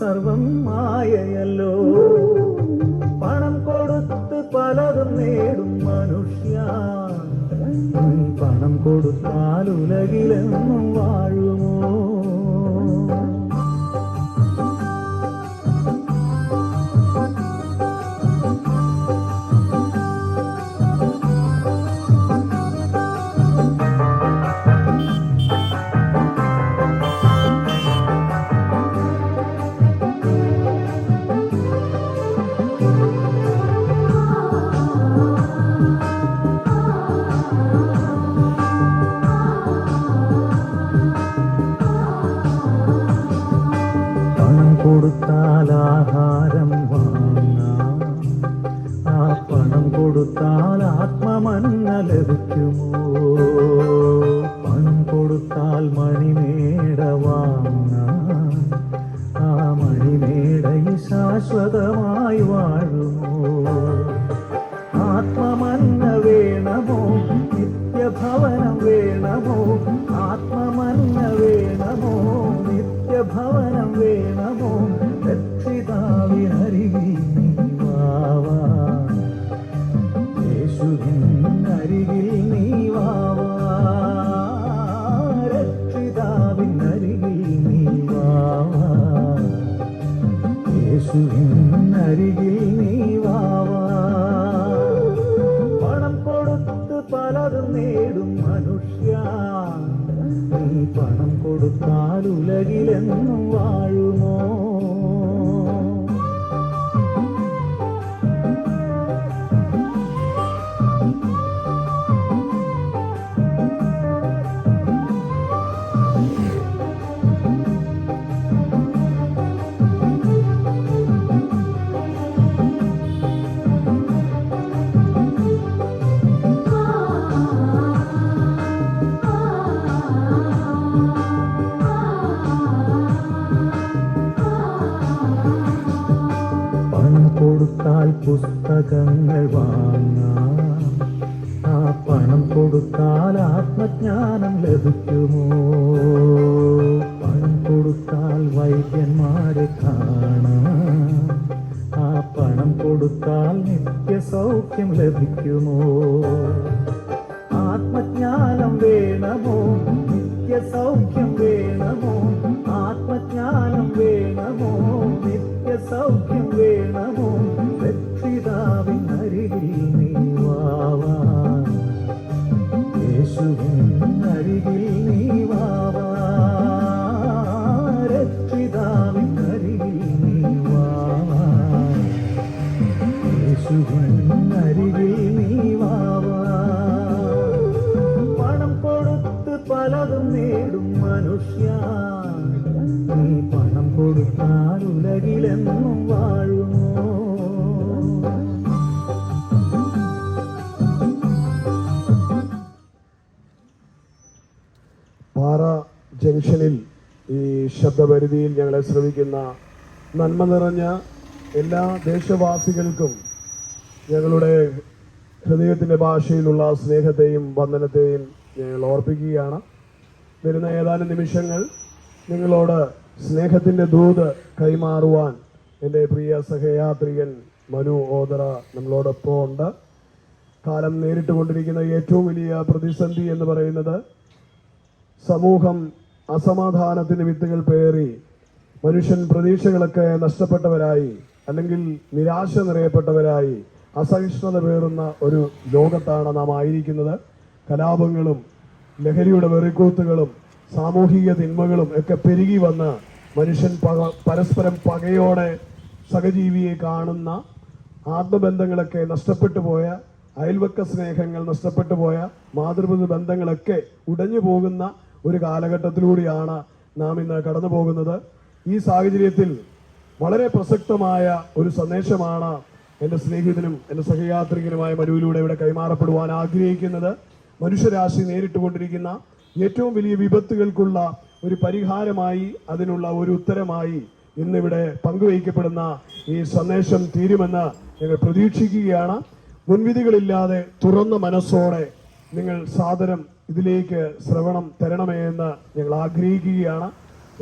സർവം മായയല്ലോ. പണം കൊടുത്ത് പലതും നേടും മനുഷ്യ. പണം കൊടുത്താൽ ഉലകിലെന്നും വാഴുമോ? നിത്യഭവനം വേണമോ? കൊടുത്താൽ ഉലകിലെന്നും വാഴുമോ? കൊടുത്താൽ പുസ്തകങ്ങൾ വാങ്ങാം. ആ പണം കൊടുത്താൽ ആത്മജ്ഞാനം ലഭിക്കുമോ? പണം കൊടുത്താൽ വൈദ്യന്മാരെ കാണാം. ആ പണം കൊടുത്താൽ നിത്യസൗഖ്യം ലഭിക്കുമോ? ആത്മജ്ഞാനം വേണമോ? നിത്യസൗഖ്യം വേണമോ? നിത്യസൗഖ്യം വേണമോ? പാറ ജംഗ്ഷനിൽ ഈ ശബ്ദപരിധിയിൽ ഞങ്ങളെ ശ്രമിക്കുന്ന നന്മ നിറഞ്ഞ എല്ലാ ദേശവാസികൾക്കും ഞങ്ങളുടെ ഹൃദയത്തിന്റെ ഭാഷയിലുള്ള സ്നേഹത്തെയും വന്ദനത്തെയും ഞങ്ങൾ ഓർപ്പിക്കുകയാണ്. വരുന്ന ഏതാനും നിമിഷങ്ങൾ നിങ്ങളോട് സ്നേഹത്തിന്റെ ദൂത് കൈമാറുവാൻ എന്റെ പ്രിയ സഹയാത്രികൻ മനു ഓദറ നമ്മളോടൊപ്പം ഉണ്ട് കാലം നേരിട്ട് കൊണ്ടിരിക്കുന്ന ഏറ്റവും വലിയ പ്രതിസന്ധി എന്ന് പറയുന്നത് സമൂഹം അസമാധാനത്തിന് വിത്തുകൾ പേറി മനുഷ്യൻ പ്രതീക്ഷകളൊക്കെ നഷ്ടപ്പെട്ടവരായി അല്ലെങ്കിൽ നിരാശ നിറയപ്പെട്ടവരായി അസഹിഷ്ണുത പേറുന്ന ഒരു ലോകത്താണ് നാം ആയിരിക്കുന്നത്. കലാപങ്ങളും ലഹരിയുടെ വെറിക്കൂത്തുകളും സാമൂഹിക തിന്മകളും ഒക്കെ പെരുകി വന്ന് മനുഷ്യൻ പക പരസ്പരം പകയോടെ സഹജീവിയെ കാണുന്ന ആത്മബന്ധങ്ങളൊക്കെ നഷ്ടപ്പെട്ടു പോയ അയൽവക്ക സ്നേഹങ്ങൾ നഷ്ടപ്പെട്ടു പോയ മാതൃപിതൃ ബന്ധങ്ങളൊക്കെ ഉടഞ്ഞു പോകുന്ന ഒരു കാലഘട്ടത്തിലൂടെയാണ് നാം ഇന്ന് കടന്നു പോകുന്നത്. ഈ സാഹചര്യത്തിൽ വളരെ പ്രസക്തമായ ഒരു സന്ദേശമാണ് എന്റെ സ്നേഹിതനും എന്റെ സഹയാത്രികനുമായ മനുവിലൂടെ ഇവിടെ കൈമാറപ്പെടുവാൻ ആഗ്രഹിക്കുന്നത്. മനുഷ്യരാശി നേരിട്ടുകൊണ്ടിരിക്കുന്ന ഏറ്റവും വലിയ വിപത്തുകൾക്കുള്ള ഒരു പരിഹാരമായി അതിനുള്ള ഒരു ഉത്തരമായി ഇന്നിവിടെ പങ്കുവയ്ക്കപ്പെടുന്ന ഈ സന്ദേശം തീരുമെന്ന് ഞങ്ങൾ പ്രതീക്ഷിക്കുകയാണ്. മുൻവിധികളില്ലാതെ തുറന്ന മനസ്സോടെ നിങ്ങൾ സാദരം ഇതിലേക്ക് ശ്രവണം തരണമേ എന്ന് ഞങ്ങൾ ആഗ്രഹിക്കുകയാണ്.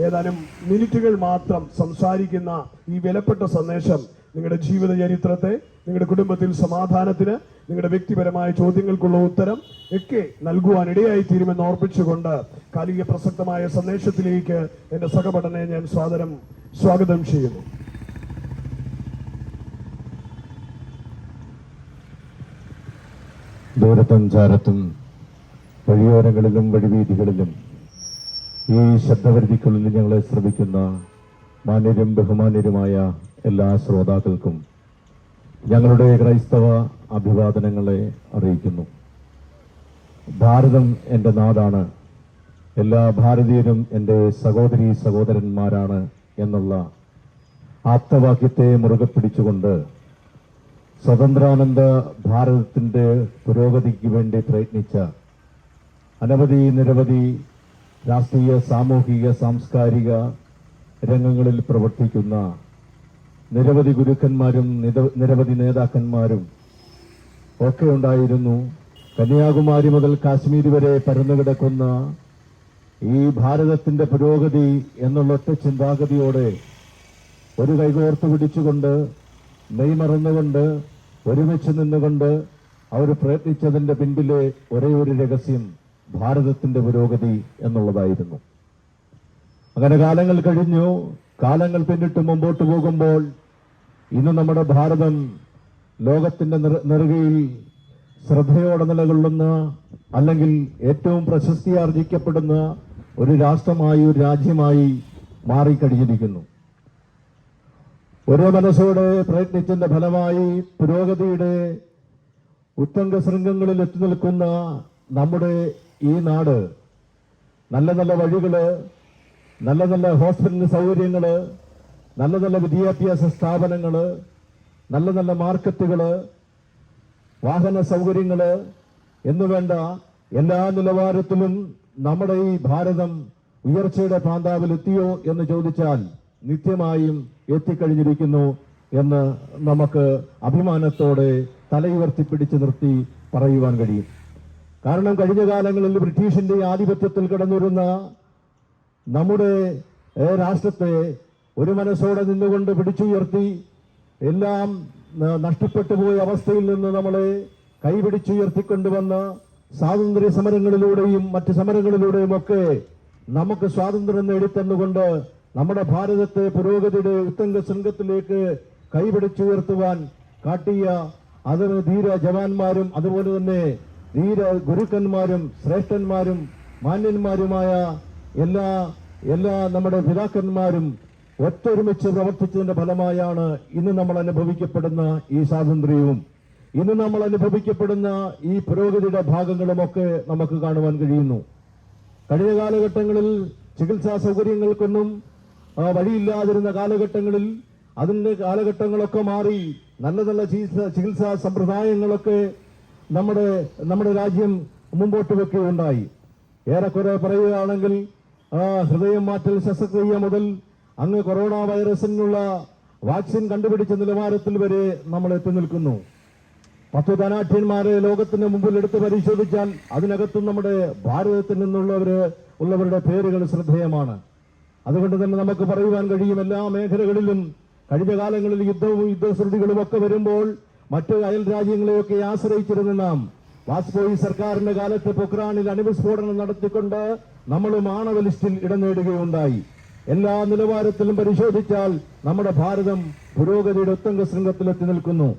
ഏതാനും മിനിറ്റുകൾ മാത്രം സംസാരിക്കുന്ന ഈ വിലപ്പെട്ട സന്ദേശം നിങ്ങളുടെ ജീവിത ചരിത്രത്തെ നിങ്ങളുടെ കുടുംബത്തിൽ സമാധാനത്തിന് നിങ്ങളുടെ വ്യക്തിപരമായ ചോദ്യങ്ങൾക്കുള്ള ഉത്തരം ഒക്കെ നൽകുവാൻ ഇടയായി തീരുമെന്ന് ഓർപ്പിച്ചുകൊണ്ട് കാലിക പ്രസക്തമായ സന്ദേശത്തിലേക്ക് എന്റെ സഹപഠനെ ഞാൻ സ്വാഗതം സ്വാഗതം ചെയ്യുന്നു. ദൂരത്തും ചാരത്തും വഴിയോരങ്ങളിലും വഴിവീതികളിലും ഈ ശബ്ദപരിധിക്കുള്ളിൽ ഞങ്ങളെ ശ്രമിക്കുന്ന മാന്യരും ബഹുമാന്യരുമായ എല്ലാ ശ്രോതാക്കൾക്കും ഞങ്ങളുടെ ക്രൈസ്തവ അഭിവാദനങ്ങളെ അറിയിക്കുന്നു. ഭാരതം എന്റെ നാടാണ്. എല്ലാ ഭാരതീയരും എന്റെ സഹോദരി സഹോദരന്മാരാണ് എന്നുള്ള ആപ്തവാക്യത്തെ മുറുകെ പിടിച്ചുകൊണ്ട് സ്വതന്ത്രാനന്ദ ഭാരതത്തിന്റെ പുരോഗതിക്ക് വേണ്ടി പ്രയത്നിച്ച അനവധി നിരവധി രാഷ്ട്രീയ സാമൂഹിക സാംസ്കാരിക രംഗങ്ങളിൽ പ്രവർത്തിക്കുന്ന നിരവധി ഗുരുക്കന്മാരും നിരവധി നേതാക്കന്മാരും ഒക്കെ ഉണ്ടായിരുന്നു. കന്യാകുമാരി മുതൽ കാശ്മീർ വരെ പരന്നുകിടക്കുന്ന ഈ ഭാരതത്തിന്റെ പുരോഗതി എന്നുള്ള ഒറ്റ ചിന്താഗതിയോടെ ഒരു കൈകോർത്ത് പിടിച്ചുകൊണ്ട് നെയ്മറന്നുകൊണ്ട് ഒരുമിച്ച് നിന്നുകൊണ്ട് അവർ പ്രയത്നിച്ചതിന്റെ പിൻപിലെ ഒരേ ഒരു രഹസ്യം ഭാരതത്തിന്റെ പുരോഗതി എന്നുള്ളതായിരുന്നു. അങ്ങനെ കാലങ്ങൾ കഴിഞ്ഞു. കാലങ്ങൾ പിന്നിട്ട് മുമ്പോട്ട് പോകുമ്പോൾ ഇന്ന് നമ്മുടെ ഭാരതം ലോകത്തിന്റെ നിറുകയിൽ ശ്രദ്ധയോടെ നിലകൊള്ളുന്ന അല്ലെങ്കിൽ ഏറ്റവും പ്രശസ്തി ആർജിക്കപ്പെടുന്ന ഒരു രാഷ്ട്രമായി ഒരു രാജ്യമായി മാറിക്കഴിഞ്ഞിരിക്കുന്നു. ഓരോ മനസ്സോടെ പ്രയത്നിച്ചതിന്റെ ഫലമായി പുരോഗതിയുടെ ഉത്തംഗ ശൃംഗങ്ങളിൽ എത്തി നിൽക്കുന്ന നമ്മുടെ ഈ നാട് നല്ല നല്ല വഴികൾ നല്ല നല്ല ഹോസ്പിറ്റൽ സൗകര്യങ്ങൾ നല്ല നല്ല വിദ്യാഭ്യാസ സ്ഥാപനങ്ങൾ നല്ല നല്ല മാർക്കറ്റുകൾ വാഹന സൗകര്യങ്ങൾ എന്നുവേണ്ട എല്ലാ നിലവാരത്തിലും നമ്മുടെ ഈ ഭാരതം ഉയർച്ചയുടെ പാന്താവിൽ എത്തിയോ എന്ന് ചോദിച്ചാൽ നിത്യമായും എത്തിക്കഴിഞ്ഞിരിക്കുന്നു എന്ന് നമുക്ക് അഭിമാനത്തോടെ തലയുയർത്തി പിടിച്ചു നിർത്തി പറയുവാൻ കഴിയും. കാരണം കഴിഞ്ഞ കാലങ്ങളിൽ ബ്രിട്ടീഷിന്റെ ആധിപത്യത്തിൽ കിടന്നിരുന്ന നമ്മുടെ രാഷ്ട്രത്തെ ഒരു മനസ്സോടെ നിന്നുകൊണ്ട് പിടിച്ചുയർത്തി എല്ലാം നഷ്ടപ്പെട്ടു പോയ അവസ്ഥയിൽ നിന്ന് നമ്മളെ കൈപിടിച്ചുയർത്തിക്കൊണ്ടുവന്ന സ്വാതന്ത്ര്യ സമരങ്ങളിലൂടെയും മറ്റ് സമരങ്ങളിലൂടെയും ഒക്കെ നമുക്ക് സ്വാതന്ത്ര്യം നേടിത്തന്നുകൊണ്ട് നമ്മുടെ ഭാരതത്തെ പുരോഗതിയുടെ ഉത്തംഗ ശൃംഗത്തിലേക്ക് കൈപിടിച്ചുയർത്തുവാൻ കാട്ടിയ അതിന് ധീര ജവാന്മാരും അതുപോലെ തന്നെ ധീര ഗുരുക്കന്മാരും ശ്രേഷ്ഠന്മാരും മാന്യന്മാരുമായ എല്ലാ എല്ലാ നമ്മുടെ പിതാക്കന്മാരും ഒത്തൊരുമിച്ച് പ്രവർത്തിച്ചതിന്റെ ഫലമായാണ് ഇന്ന് നമ്മൾ അനുഭവിക്കപ്പെടുന്ന ഈ സ്വാതന്ത്ര്യവും. ഇന്ന് നമ്മൾ അനുഭവിക്കപ്പെടുന്ന ഈ പുരോഗതിയുടെ ഭാഗങ്ങളുമൊക്കെ നമുക്ക് കാണുവാൻ കഴിയുന്നു. കഴിഞ്ഞ കാലഘട്ടങ്ങളിൽ ചികിത്സാ സൗകര്യങ്ങൾക്കൊന്നും വഴിയില്ലാതിരുന്ന കാലഘട്ടങ്ങളിൽ അതിന്റെ കാലഘട്ടങ്ങളൊക്കെ മാറി നല്ല നല്ല ചികിത്സാ സമ്പ്രദായങ്ങളൊക്കെ നമ്മുടെ നമ്മുടെ രാജ്യം മുമ്പോട്ട് വെക്കുകയുണ്ടായി. ഏറെക്കുറെ പറയുകയാണെങ്കിൽ ഹൃദയം മാറ്റൽ ശസ്ത്രക്രിയ മുതൽ അങ്ങ് കൊറോണ വൈറസിനുള്ള വാക്സിൻ കണ്ടുപിടിച്ച നിലവാരത്തിൽ വരെ നമ്മൾ എത്തി നിൽക്കുന്നു. പത്ത് ധനാഠ്യന്മാരെ ലോകത്തിന് മുമ്പിൽ എടുത്ത് പരിശോധിച്ചാൽ അതിനകത്തും നമ്മുടെ ഭാരതത്തിൽ നിന്നുള്ളവര് ഉള്ളവരുടെ പേരുകൾ ശ്രദ്ധേയമാണ്. അതുകൊണ്ട് തന്നെ നമുക്ക് പറയുവാൻ കഴിയും എല്ലാ മേഖലകളിലും കഴിഞ്ഞ കാലങ്ങളിൽ യുദ്ധവും യുദ്ധശ്രുതികളും ഒക്കെ വരുമ്പോൾ മറ്റ് അയൽ രാജ്യങ്ങളെയൊക്കെ ആശ്രയിച്ചിരുന്ന നാം വാജ്പേയി സർക്കാരിന്റെ കാലത്ത് പൊക്രാനിൽ അണുവിസ്ഫോടനം നടത്തിക്കൊണ്ട് നമ്മൾ മാണവ ലിസ്റ്റിൽ ഇടം നേടുകയുണ്ടായി. എല്ലാ നിലവാരത്തിലും പരിശോധിച്ചാൽ നമ്മുടെ ഭാരതം പുരോഗതിയുടെ ഉത്തംഗ ശൃംഗത്തിലെത്തി നിൽക്കുന്നു.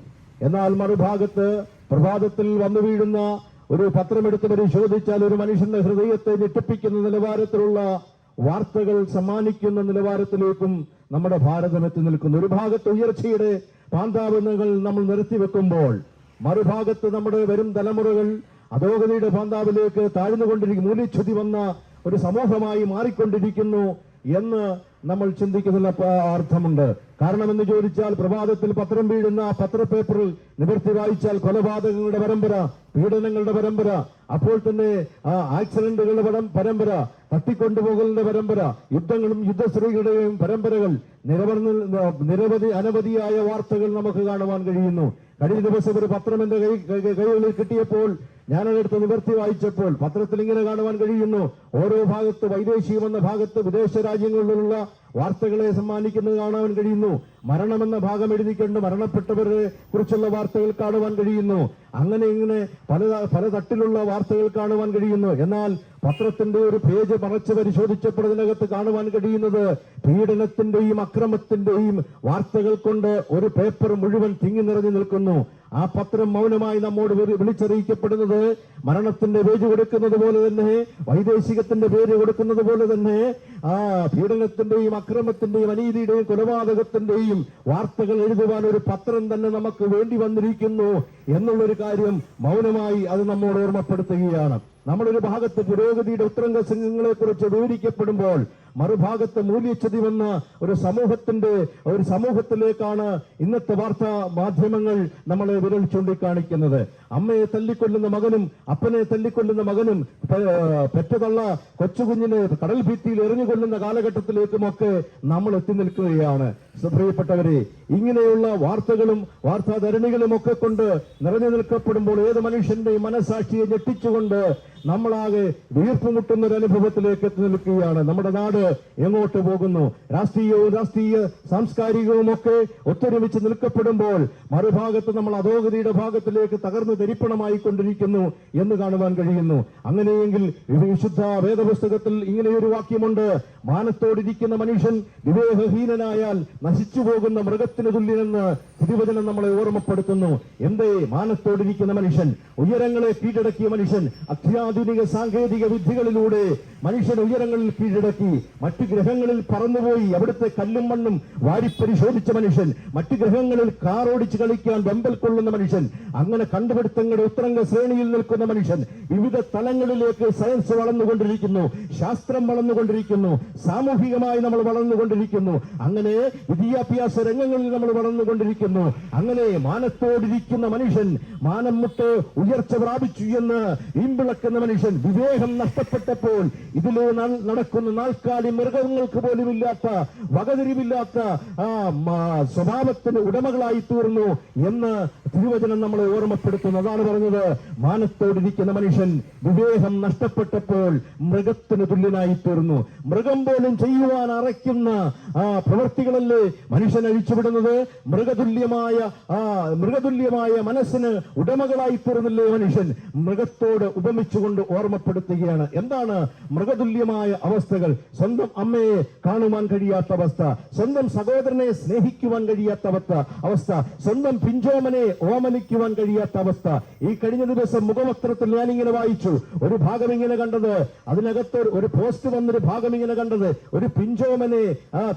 എന്നാൽ മറുഭാഗത്ത് പ്രഭാതത്തിൽ വന്നു വീഴുന്ന ഒരു പത്രമെടുത്ത് പരിശോധിച്ചാൽ ഒരു മനുഷ്യന്റെ ഹൃദയത്തെ ഞെട്ടിപ്പിക്കുന്ന നിലവാരത്തിലുള്ള വാർത്തകൾ സമ്മാനിക്കുന്ന നിലവാരത്തിലേക്കും നമ്മുടെ ഭാരതം എത്തി നിൽക്കുന്നു. ഒരു ഭാഗത്ത് ഉയർച്ചയുടെ പാന്താവനങ്ങൾ നമ്മൾ നിർത്തിവെക്കുമ്പോൾ മറുഭാഗത്ത് നമ്മുടെ വരും തലമുറകൾ അധോഗതിയുടെ പാന്താവിലേക്ക് താഴ്ന്നുകൊണ്ടിരിക്കും മൂല്യച്യുതി വന്ന ഒരു സമൂഹമായി മാറിക്കൊണ്ടിരിക്കുന്നു എന്ന് നമ്മൾ ചിന്തിക്കുന്നതിൽ അർത്ഥമുണ്ട്. കാരണം എന്ന് ചോദിച്ചാൽ പ്രഭാതത്തിൽ പത്രം വീഴുന്ന ആ പത്രപേപ്പറിൽ നിവർത്തി വായിച്ചാൽ കൊലപാതകങ്ങളുടെ പരമ്പര പീഡനങ്ങളുടെ പരമ്പര അപ്പോൾ തന്നെ ആക്സിഡന്റുകളുടെ പരം- പരമ്പര തട്ടിക്കൊണ്ടുപോകലിന്റെ പരമ്പര യുദ്ധങ്ങളും യുദ്ധശ്രീകളുടെയും പരമ്പരകൾ നിരവധി നിരവധി അനവധിയായ വാർത്തകൾ നമുക്ക് കാണുവാൻ കഴിയുന്നു. കഴിഞ്ഞ ദിവസം ഒരു പത്രം എന്റെ കൈ കൈകളിൽ കിട്ടിയപ്പോൾ ഞാനതെടുത്ത് നിവർത്തി വായിച്ചപ്പോൾ പത്രത്തിൽ ഇങ്ങനെ കാണുവാൻ കഴിയുന്നു. ഓരോ ഭാഗത്ത് വൈദേശികം എന്ന ഭാഗത്ത് വിദേശ രാജ്യങ്ങളിലുള്ള വാർത്തകളെ സമ്മാനിക്കുന്നത് കാണാൻ കഴിയുന്നു. മരണമെന്ന ഭാഗം എഴുതിക്കൊണ്ട് മരണപ്പെട്ടവരെ കുറിച്ചുള്ള വാർത്തകൾ കാണുവാൻ കഴിയുന്നു. അങ്ങനെ ഇങ്ങനെ പല പല തട്ടിലുള്ള വാർത്തകൾ കാണുവാൻ കഴിയുന്നു. എന്നാൽ പത്രത്തിന്റെ ഒരു പേജ് മറച്ച് പരിശോധിച്ചപ്പോൾ അതിനകത്ത് കാണുവാൻ കഴിയുന്നത് പീഡനത്തിന്റെയും അക്രമത്തിന്റെയും വാർത്തകൾ കൊണ്ട് ഒരു പേപ്പർ മുഴുവൻ തിങ്ങി നിറഞ്ഞു നിൽക്കുന്നു. ആ പത്രം മൗനമായി നമ്മോട് വിളി- വിളിച്ചറിയിക്കപ്പെടുന്നത് മരണത്തിന്റെ പേജ് കൊടുക്കുന്നത് പോലെ തന്നെ വൈദേശികത്തിന്റെ പേര് കൊടുക്കുന്നത് പോലെ തന്നെ ആ പീഡനത്തിന്റെയും അക്രമത്തിന്റെയും അനീതിയുടെയും കൊലപാതകത്തിന്റെയും വാർത്തകൾ എഴുതുവാൻ ഒരു പത്രം തന്നെ നമുക്ക് വേണ്ടി വന്നിരിക്കുന്നു എന്നുള്ളൊരു കാര്യം മൗനമായി അത് നമ്മോട് ഓർമ്മപ്പെടുത്തുകയാണ്. നമ്മളൊരു ഭാഗത്ത് പുരോഗതിയുടെ ഉത്തരംഗ സംഘങ്ങളെ കുറിച്ച് വിവരിക്കപ്പെടുമ്പോൾ മറുഭാഗത്ത് മൂല്യച്ഛതിവെന്ന ഒരു സമൂഹത്തിന്റെ ഒരു സമൂഹത്തിലേക്കാണ് ഇന്നത്തെ വാർത്താ മാധ്യമങ്ങൾ നമ്മളെ വിരൽ ചൂണ്ടിക്കാണിക്കുന്നത്. അമ്മയെ തല്ലിക്കൊല്ലുന്ന മകനും അപ്പനെ തല്ലിക്കൊല്ലുന്ന മകനും പെറ്റതള്ള കൊച്ചുകുഞ്ഞിനെ കടൽ ഭിത്തിയിൽ എറിഞ്ഞുകൊള്ളുന്ന കാലഘട്ടത്തിലേക്കുമൊക്കെ നമ്മൾ എത്തി നിൽക്കുകയാണ് പ്രിയപ്പെട്ടവരെ ഇങ്ങനെയുള്ള വാർത്തകളും വാർത്താധരണികളും ഒക്കെ കൊണ്ട് നിറഞ്ഞു നിൽക്കപ്പെടുമ്പോൾ ഏത് മനുഷ്യന്റെയും മനസാക്ഷിയെ ഞെട്ടിച്ചുകൊണ്ട് നമ്മളാകെ വീർപ്പുമുട്ടുന്ന ഒരു അനുഭവത്തിലേക്ക് എത്തി നിൽക്കുകയാണ്. നമ്മുടെ നാട് എങ്ങോട്ട് പോകുന്നു? രാഷ്ട്രീയവും രാഷ്ട്രീയ സാംസ്കാരികവും ഒക്കെ ഒത്തൊരുമിച്ച് നിൽക്കപ്പെടുമ്പോൾ മറുഭാഗത്ത് നമ്മൾ അധോഗതിയുടെ ഭാഗത്തിലേക്ക് തകർന്നു ധരിപ്പണമായി കൊണ്ടിരിക്കുന്നു എന്ന് കാണുവാൻ കഴിയുന്നു. അങ്ങനെയെങ്കിൽ വിശുദ്ധ വേദപുസ്തകത്തിൽ ഇങ്ങനെയൊരു വാക്യമുണ്ട്. മാനത്തോടിരിക്കുന്ന മനുഷ്യൻ വിവേകഹീനനായാൽ നശിച്ചു പോകുന്ന മൃഗത്തിന് തുല്യനെന്ന് തിരുവചനം നമ്മളെ ഓർമ്മപ്പെടുത്തുന്നു. എന്തേ? മാനത്തോടിരിക്കുന്ന മനുഷ്യൻ ഉയരങ്ങളെ കീഴടക്കിയ മനുഷ്യൻ അത്യാധുനിക സാങ്കേതിക വിദ്യകളിലൂടെ മനുഷ്യൻ ഉയരങ്ങളിൽ കീഴടക്കി മറ്റു ഗ്രഹങ്ങളിൽ പറന്നുപോയി അവിടുത്തെ കല്ലും മണ്ണും വാരിപ്പരിശോധിച്ച മനുഷ്യൻ മറ്റു ഗ്രഹങ്ങളിൽ കാർ ഓടിച്ച് കളിക്കാൻ വെമ്പൽ കൊള്ളുന്ന മനുഷ്യൻ അങ്ങനെ കണ്ടുപിടുത്തങ്ങളുടെ ഉത്തരംഗ ശ്രേണിയിൽ നിൽക്കുന്ന മനുഷ്യൻ വിവിധ തലങ്ങളിലേക്ക് സയൻസ് വളർന്നുകൊണ്ടിരിക്കുന്നു ശാസ്ത്രം വളർന്നുകൊണ്ടിരിക്കുന്നു സാമൂഹികമായി നമ്മൾ വളർന്നുകൊണ്ടിരിക്കുന്നു. അങ്ങനെ വിദ്യാഭ്യാസ രംഗങ്ങളിൽ നമ്മൾ വളർന്നുകൊണ്ടിരിക്കുന്നു. അങ്ങനെ മാനത്തോടിരിക്കുന്ന മനുഷ്യൻ മാനം മുട്ട് ഉയർച്ച പ്രാപിച്ചു എന്ന് ഇമ്പിളക്കുന്ന മനുഷ്യൻ വിവേകം നഷ്ടപ്പെട്ടപ്പോൾ ഇതിലെ നടക്കുന്ന നാൽക്കാലി മൃഗങ്ങൾക്ക് പോലും ഇല്ലാത്ത വകതിരിവില്ലാത്ത സ്വഭാവത്തിന് ഉടമകളായി തീർന്നു എന്ന് തിരുവചനം നമ്മളെ ഓർമ്മപ്പെടുത്തുന്നു അതാണ് പറഞ്ഞത്. മാനത്തോടിരിക്കുന്ന മനുഷ്യൻ വിവേകം നഷ്ടപ്പെട്ടപ്പോൾ മൃഗത്തിന് തുല്യനായി തീർന്നു മൃഗം പോലും ചെയ്യുവാൻ അറയ്ക്കുന്ന ആ പ്രവൃത്തികളല്ലേ മനുഷ്യൻ അഴിച്ചുവിടുന്നത്? മൃഗതുല്യമായ ആ മൃഗതുല്യമായ മനസ്സിന് ഉടമകളായി തീർന്നില്ലേ മനുഷ്യൻ? മൃഗത്തോട് ഉപമിച്ചുകൊണ്ട് ഓർമ്മപ്പെടുത്തുകയാണ്. എന്താണ് മൃഗതുല്യമായ അവസ്ഥകൾ? സ്വന്തം അമ്മയെ കാണുവാൻ കഴിയാത്ത അവസ്ഥ. സ്വന്തം സഹോദരനെ സ്നേഹിക്കുവാൻ കഴിയാത്ത അവസ്ഥ. അവസ്ഥ. സ്വന്തം പിഞ്ചോമനെ ഓമനിക്കുവാൻ കഴിയാത്ത അവസ്ഥ. ഈ കഴിഞ്ഞ ദിവസം മുഖപത്രത്തിൽ ഞാൻ ഇങ്ങനെ വായിച്ചു. ഒരു ഭാഗം ഇങ്ങനെ കണ്ടത്. അതിനകത്ത് ഒരു- പോസ്റ്റ് വന്നൊരു ഭാഗം ഇങ്ങനെ കണ്ടത്. ഒരു പിഞ്ചോമനെ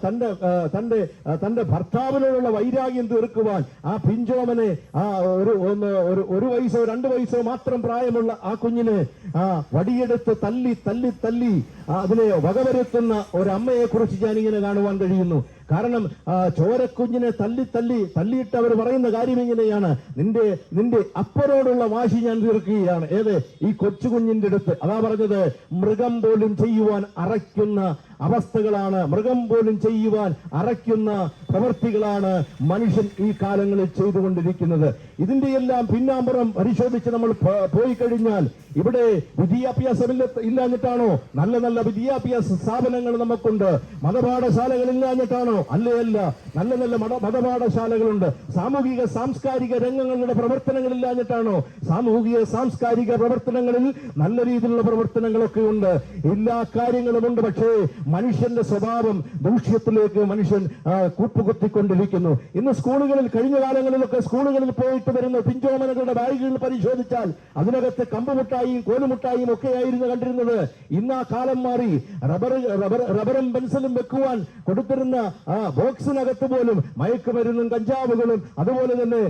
തന്റെ തന്റെ തന്റെ ഭർത്താവിനോടുള്ള വൈരാഗ്യം തീർക്കുവാൻ ആ പിഞ്ചോമനെ ആ ഒരു ഒന്ന് ഒരു വയസ്സോ രണ്ട് വയസ്സോ മാത്രം പ്രായമുള്ള ആ കുഞ്ഞിന് ആ വടിയെടുത്ത് തല്ലി തല്ലി തല്ലി അതിനെ വകവരുത്തുന്ന ഒരു അമ്മയെ കുറിച്ച് ഞാൻ ഇങ്ങനെ കാണുവാൻ കഴിയുന്നു. കാരണം ചോരക്കുഞ്ഞിനെ തല്ലി തല്ലി തല്ലിയിട്ട് അവർ പറയുന്ന കാര്യം ഇങ്ങനെയാണ്. നിന്റെ നിന്റെ അപ്പരോടുള്ള വാശി ഞാൻ തീർക്കുകയാണ്. ഏത്? ഈ കൊച്ചുകുഞ്ഞിന്റെ അടുത്ത്. അതാ പറഞ്ഞത് മൃഗം പോലും ചെയ്യുവാൻ അറയ്ക്കുന്ന അവസ്ഥകളാണ് മൃഗം പോലും ചെയ്യുവാൻ അറയ്ക്കുന്ന പ്രവൃത്തികളാണ് മനുഷ്യൻ ഈ കാലങ്ങളിൽ ചെയ്തുകൊണ്ടിരിക്കുന്നത്. ഇതിന്റെ എല്ലാം പിന്നാമ്പുറം പരിശോധിച്ച് നമ്മൾ പോയി കഴിഞ്ഞാൽ ഇവിടെ വിദ്യാഭ്യാസം ഇല്ലാഞ്ഞിട്ടാണോ? നല്ല നല്ല വിദ്യാഭ്യാസ സ്ഥാപനങ്ങൾ നമുക്കുണ്ട്. മതപാഠശാലകൾ ഇല്ലാഞ്ഞിട്ടാണോ അല്ലേ അല്ല. നല്ല നല്ല മത മതപാഠശാലകളുണ്ട്. സാമൂഹിക സാംസ്കാരിക രംഗങ്ങളുടെ പ്രവർത്തനങ്ങൾ ഇല്ലാഞ്ഞിട്ടാണോ സാമൂഹിക സാംസ്കാരിക പ്രവർത്തനങ്ങളിൽ നല്ല രീതിയിലുള്ള പ്രവർത്തനങ്ങളൊക്കെ ഉണ്ട്. എല്ലാ കാര്യങ്ങളും ഉണ്ട് പക്ഷേ മനുഷ്യന്റെ സ്വഭാവം ദൂഷ്യത്തിലേക്ക് മനുഷ്യൻ കൂപ്പുകുത്തിക്കൊണ്ടിരിക്കുന്നു. ഇന്ന് സ്കൂളുകളിൽ കഴിഞ്ഞ കാലങ്ങളിലൊക്കെ സ്കൂളുകളിൽ പോയിട്ട് വരുന്ന പിഞ്ചോമനകളുടെ ബാഗുകൾ പരിശോധിച്ചാൽ അതിനകത്ത് കമ്പുമുട്ടായും കോലുമുട്ടായും ഒക്കെ ആയിരുന്നു കണ്ടിരുന്നത്. ഇന്ന് ആ കാലം മാറി. റബ്ബർ റബ്ബർ റബ്ബറും പെൻസിലും വെക്കുവാൻ കൊടുത്തിരുന്ന ബോക്സിനകത്ത് പോലും മയക്കുമരുന്നും കഞ്ചാവുകളും അതുപോലെ തന്നെ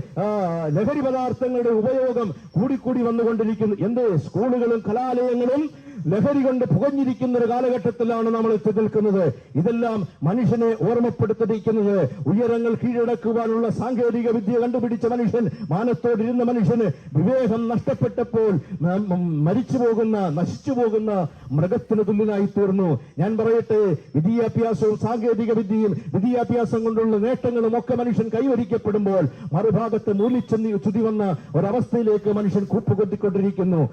ലഹരി പദാർത്ഥങ്ങളുടെ ഉപയോഗം കൂടിക്കൂടി വന്നുകൊണ്ടിരിക്കുന്നു. എന്ത്? സ്കൂളുകളും കലാലയങ്ങളും ലഹരി കൊണ്ട് പുകഞ്ഞിരിക്കുന്ന ഒരു കാലഘട്ടത്തിലാണ് നമ്മൾ എത്തി നിൽക്കുന്നത്. ഇതെല്ലാം മനുഷ്യനെ ഓർമ്മപ്പെടുത്തിയിരിക്കുന്നത്. ഉയരങ്ങൾ കീഴടക്കുവാനുള്ള സാങ്കേതിക വിദ്യ കണ്ടുപിടിച്ച മനുഷ്യൻ മാനത്തോടിരുന്ന മനുഷ്യന് വിവേകം നഷ്ടപ്പെട്ടപ്പോൾ മരിച്ചു പോകുന്ന നശിച്ചു പോകുന്ന മൃഗത്തിന് തുല്യനായി തീർന്നു. ഞാൻ പറയട്ടെ വിദ്യാഭ്യാസവും സാങ്കേതിക വിദ്യയും വിദ്യാഭ്യാസം കൊണ്ടുള്ള നേട്ടങ്ങളും ഒക്കെ മനുഷ്യൻ കൈവരിക്കപ്പെടുമ്പോൾ മറുഭാഗത്ത് മൂലിച്ചെന്ന് ചുതി വന്ന ഒരവസ്ഥയിലേക്ക് മനുഷ്യൻ കൂപ്പുകൊത്തിക്കൊണ്ടിരിക്കുന്നു.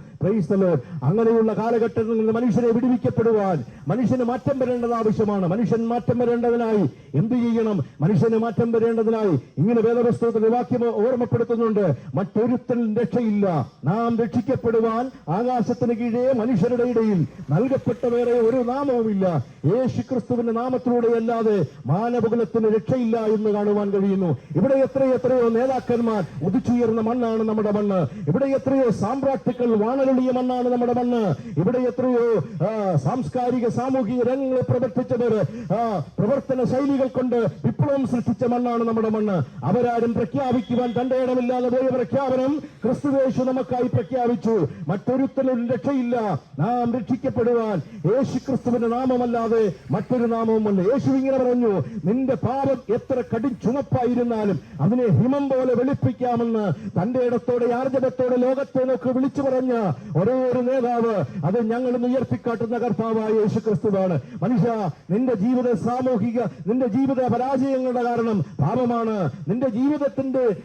അങ്ങനെയുള്ള കാലഘട്ടം. കാലഘട്ടത്തിൽ നിന്ന് മനുഷ്യനെ വിടുവിക്കപ്പെടുവാൻ. മനുഷ്യന് മാറ്റം വരേണ്ടത് ആവശ്യമാണ്. മനുഷ്യൻ മാറ്റം വരേണ്ടതിനായി എന്തു ചെയ്യണം? മനുഷ്യന് മാറ്റം വരേണ്ടതിനായി ഇങ്ങനെ വേദപുസ്തകത്തിന്റെ വാക്യം ഓർമ്മപ്പെടുത്തുന്നുണ്ട്. മറ്റൊരുത്തനും രക്ഷയില്ല. നാം രക്ഷിക്കപ്പെടുവാൻ ആകാശത്തിന് കീഴേ മനുഷ്യരുടെ ഇടയിൽ നൽകപ്പെട്ട വേറെ ഒരു നാമവുമില്ല. യേശു ക്രിസ്തുവിന്റെ നാമത്തിലൂടെ അല്ലാതെ മാനവകുലത്തിന് രക്ഷയില്ല എന്ന് കാണുവാൻ കഴിയുന്നു. ഇവിടെ എത്രയെത്രയോ എത്രയോ നേതാക്കന്മാർ ഉദിച്ചുയർന്ന മണ്ണാണ് നമ്മുടെ മണ്ണ്. ഇവിടെ എത്രയോ സാമ്രാട്ടുക്കൾ വാണലുളിയ മണ്ണാണ് നമ്മുടെ മണ്ണ്. ഇവിടെ എത്രയോ ആ, സാംസ്കാരിക സാമൂഹിക രംഗങ്ങളിൽ പ്രവർത്തിച്ചവർ പ്രവർത്തന ശൈലികൾ കൊണ്ട് വിപ്ലവം സൃഷ്ടിച്ച മണ്ണാണ് നമ്മുടെ മണ്ണ്. അവരാരും പ്രഖ്യാപിക്കുവാൻ തന്റെ ഇടമില്ലാതെ പോയ പ്രഖ്യാപനം ക്രിസ്തുവേശു നമുക്കായി പ്രഖ്യാപിച്ചു. മറ്റൊരുത്തനും രക്ഷയില്ല. നാം രക്ഷിക്കപ്പെടുവാൻ യേശു ക്രിസ്തുവിന്റെ നാമമല്ലാതെ മറ്റൊരു നാമവുമല്ല. യേശു ഇങ്ങനെ പറഞ്ഞു നിന്റെ പാപം എത്ര കടി ചുമപ്പായിരുന്നാലും അതിനെ ഹിമം പോലെ വെളുപ്പിക്കാമെന്ന് തന്റെ ഇടത്തോടെ ആർജവത്തോടെ ലോകത്തെ നോക്ക് വിളിച്ചു പറഞ്ഞ ഒരു നേതാവ് അത് ഞങ്ങൾ ഉയർത്തിക്കാട്ടുന്ന കർത്താവായ യേശു ക്രിസ്തുവാണ് മനുഷ്യ നിന്റെ ജീവിത സാമൂഹിക നിന്റെ ജീവിത പരാജയങ്ങളുടെ കാരണം പാപമാണ്. നിന്റെ ജീവിതത്തിന്റെ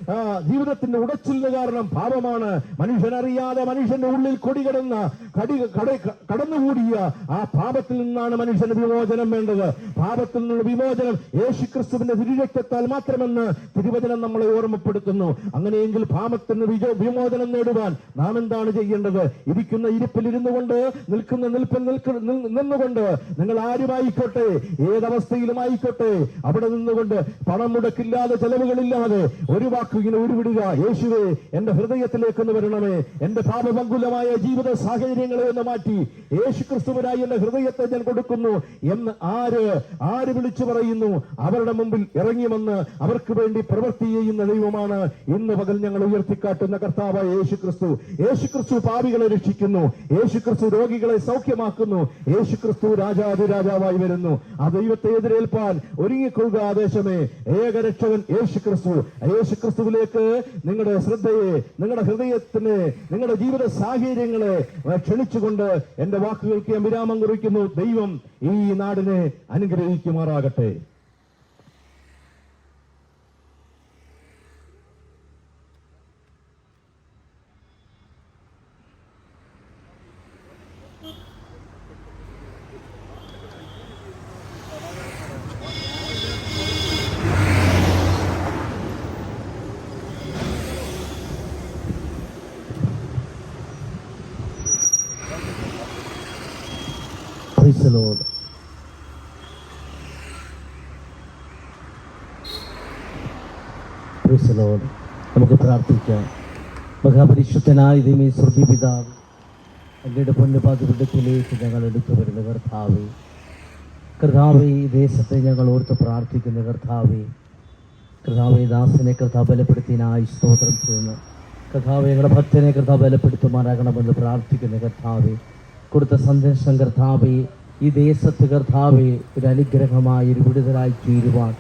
ജീവിതത്തിന്റെ ഉടച്ചിലിന് കാരണം പാപമാണ്. മനുഷ്യനറിയാതെ മനുഷ്യന്റെ ഉള്ളിൽ കൊടികിടന്ന കടി കട കടന്നുകൂടിയ ആ പാപത്തിൽ നിന്നാണ് മനുഷ്യന് വിമോചനം വേണ്ടത്. പാപത്തിൽ നിന്നുള്ള വിമോചനം യേശു ക്രിസ്തുവിന്റെ തിരുരക്തത്താൽ മാത്രമെന്ന് തിരുവചനം നമ്മളെ ഓർമ്മപ്പെടുത്തുന്നു. അങ്ങനെയെങ്കിൽ പാപത്തിന് വിമോചനം നേടുവാൻ നാം എന്താണ് ചെയ്യേണ്ടത്? ഇരിക്കുന്ന ഇരിപ്പിൽ ഇരുന്നു കൊണ്ട് നിൽക്കുന്ന നിൽപ്പിൽ നിൽക്ക- നി- നിന്നുകൊണ്ട് നിങ്ങൾ ആരുമായിക്കോട്ടെ? ഏതവസ്ഥയിലും ആയിക്കോട്ടെ അവിടെ നിന്നുകൊണ്ട് പണം മുടക്കില്ലാതെ ചെലവുകളില്ലാതെ ഒരു വാക്ക് ഇങ്ങനെ ഉരുവിടുക. യേശുവേ എന്റെ ഹൃദയത്തിലേക്ക് ഒന്ന് വരണമേ. എന്റെ പാപമങ്കുലമായ ജീവിത സാഹചര്യങ്ങളെ ഒന്ന് മാറ്റി. യേശു ക്രിസ്തുവിനായി എന്റെ ഹൃദയത്തെ ഞാൻ കൊടുക്കുന്നു എന്ന് ആര് ആര് വിളിച്ചു പറയുന്നു? അവരുടെ മുമ്പിൽ ഇറങ്ങി വന്ന് അവർക്ക് വേണ്ടി പ്രവൃത്തി ചെയ്യുന്ന ദൈവമാണ് ഇന്ന് പകൽ ഞങ്ങൾ ഉയർത്തിക്കാട്ടുന്ന കർത്താവായ യേശു ക്രിസ്തു യേശു ക്രിസ്തു പാപികളെ രക്ഷിക്കുന്നു. യേശു ക്രിസ്തു രോഗികളെ സൗഖ്യമാക്കുന്നു. യേശു ക്രിസ്തു രാജാതിരാജാവായി വരുന്നു. ആ ദൈവത്തെ എതിരേൽപ്പാൻ ഒരുങ്ങിക്കൊള്ളുക. ആദേശമേ ഏകരക്ഷകൻ യേശു ക്രിസ്തു യേശു ക്രിസ്തുവിലേക്ക് നിങ്ങളുടെ ശ്രദ്ധയെ നിങ്ങളുടെ ഹൃദയത്തിന് നിങ്ങളുടെ ജീവിത സാഹചര്യങ്ങളെ ക്ഷണിച്ചുകൊണ്ട് എന്റെ വാക്കുകൾക്ക് വിരാമം കുറിക്കുന്നു. ദൈവം ഈ നാടിനെ അനുഗ്രഹിക്കുമാറാകട്ടെ. Praise നമുക്ക് പ്രാർത്ഥിക്കാം. മഹാപരിശുദ്ധനായ ദൈവമേ സ്വർഗീപിതാവ് അങ്ങയുടെ പൊന്നുപാതിപിടത്തിലേക്ക് ഞങ്ങൾ എടുത്തു വരുന്ന കർത്താവ് കർത്താവ് ഈ ദേശത്തെ ഞങ്ങൾ ഓർത്ത് പ്രാർത്ഥിക്കുന്ന കർത്താവ് കർത്താവ് ദാസിനെ കർത്താവ് ബലപ്പെടുത്തിനായി സ്തോത്രം ചെയ്യുന്നു. കർത്താവ് ഞങ്ങളുടെ ഭക്തനെ കർത്താവ് ബലപ്പെടുത്തുമാറാകണമെന്ന് പ്രാർത്ഥിക്കുന്ന കർത്താവ് കൊടുത്ത സന്ദേശം കർത്താവ് ഈ ദേശത്ത് കർത്താവ് ഒരു അനുഗ്രഹമായി ഒരു വിടുതലായി തീരുവാൻ